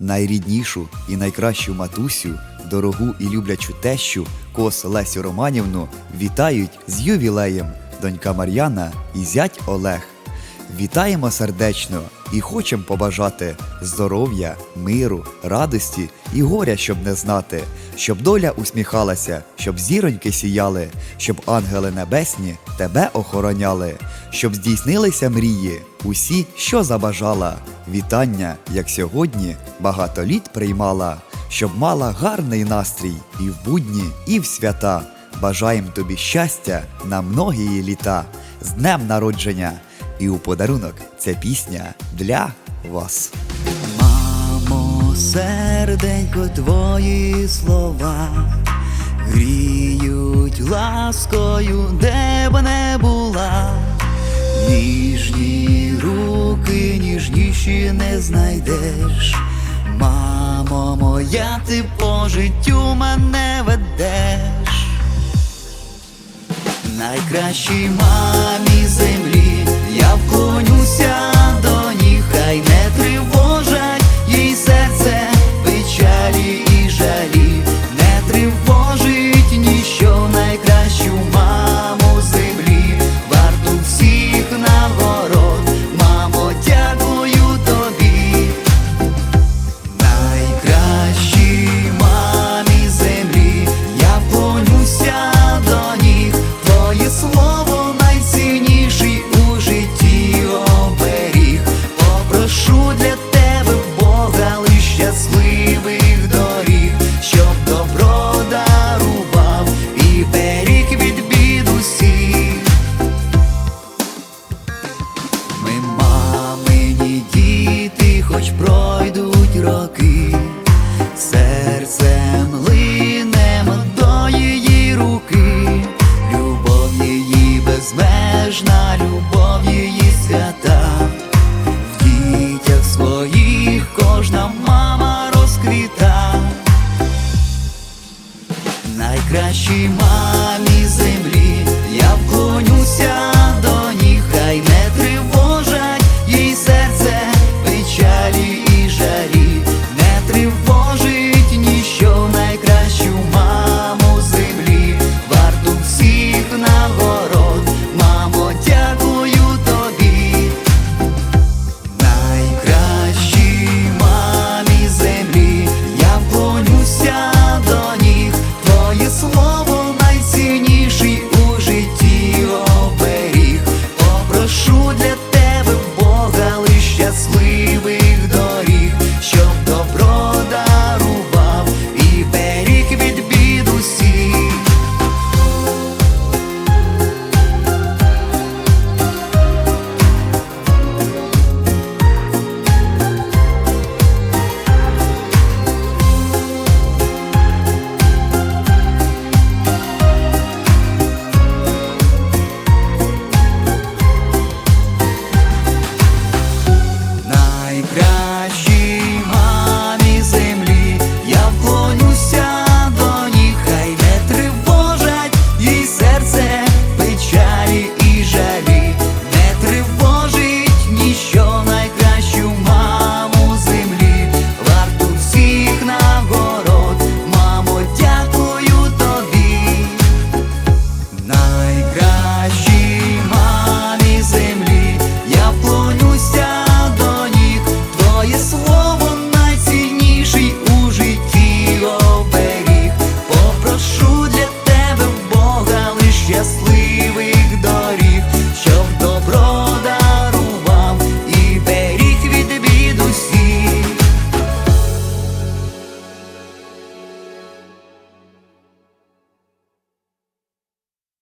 найріднішу і найкращу матусю, дорогу і люблячу тещу кос Лесю Романівну вітають з ювілеєм донька Мар'яна і зять Олег. Вітаємо сердечно і хочемо побажати здоров'я, миру, радості і горя, щоб не знати, щоб доля усміхалася, щоб зіроньки сіяли, щоб ангели небесні тебе охороняли, щоб здійснилися мрії, усі, що забажала. Вітання, як сьогодні, багато літ приймала, щоб мала гарний настрій і в будні, і в свята. Бажаєм тобі щастя на многії літа, з днем народження! І у подарунок ця пісня для вас. Мамо, серденько, твої слова гріють ласкою, де б не була. Ніжні руки, не знайдеш. Мамо моя, ти по життю мене ведеш. Найкращій мамі землі серцем до її руки, любов її безмежна, любов її свята, в дітях своїх кожна мама розквіта. Найкращій мамі землі я вклонюся